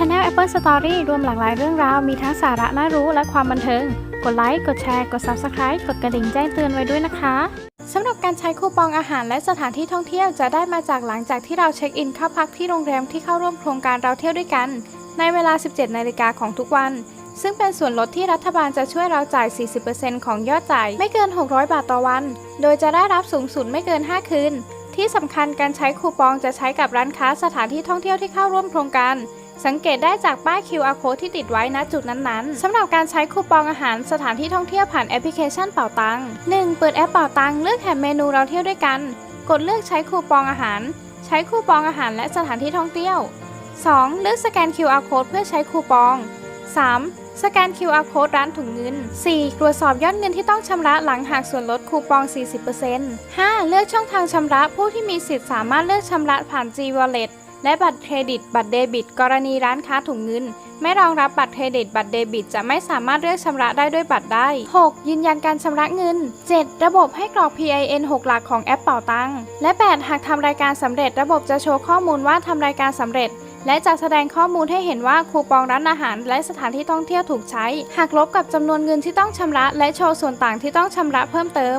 Channel Apple Story รวมหลากหลายเรื่องราว มีทั้งสาระน่ารู้และความบันเทิง กดไลค์ กดแชร์ กด Subscribe กดกระดิ่งแจ้งเตือนไว้ด้วยนะคะสำหรับการใช้คูปองอาหารและสถานที่ท่องเที่ยวจะได้มาจากหลังจากที่เราเช็คอินเข้าพักที่โรงแรมที่เข้าร่วมโครงการเราเที่ยวด้วยกัน ในเวลา 17 นาฬิกาของทุกวัน ซึ่งเป็นส่วนลดที่รัฐบาลจะช่วยเราจ่าย 40%ของยอดจ่าย ไม่เกิน 600 บาทต่อวัน โดยจะได้รับสูงสุดไม่เกิน 5 คืน ที่สำคัญการใช้คูปองจะใช้กับร้านค้าสถานที่ท่องเที่ยวที่เข้าร่วมโครงการ สังเกตได้จากป้าย QR code ที่ติดไว้ณจุดนั้นๆสำหรับการใช้คูปองอาหารสถานที่ท่องเที่ยวผ่านแอปพลิเคชันเป่าตัง 1. เปิดแอปเป่าตัง เลือกแถบเมนูเราเที่ยวด้วยกัน กดเลือกใช้คูปองอาหาร ใช้คูปองอาหารและสถานที่ท่องเที่ยว 2. เลือกสแกน QR code เพื่อใช้คูปอง 3. สแกน QR code ร้านถุงเงิน 4. ตรวจสอบยอดเงินที่ต้องชำระหลังหักส่วนลดคูปอง 40% 5. เลือกช่องทางชำระผู้ที่มีสิทธิ์สามารถเลือกชำระผ่าน G Wallet และบัตรเครดิต บัตรเดบิต กรณีร้านค้าถุงเงิน ไม่รองรับบัตรเครดิต บัตรเดบิต จะไม่สามารถเลือกชำระได้ด้วยบัตรได้ 6. ยืนยันการชำระเงิน 7. ระบบให้กรอก PIN 6 หลักของแอปเป่าตัง และ 8. หากทำรายการสำเร็จ ระบบจะโชว์ข้อมูลว่าทำรายการสำเร็จและจะแสดงข้อมูลให้เห็นว่าคูปองร้านอาหาร และสถานที่ท่องเที่ยวถูกใช้ หากลบกับจำนวนเงินที่ต้องชำระ และโชว์ส่วนต่างที่ต้องชำระเพิ่มเติม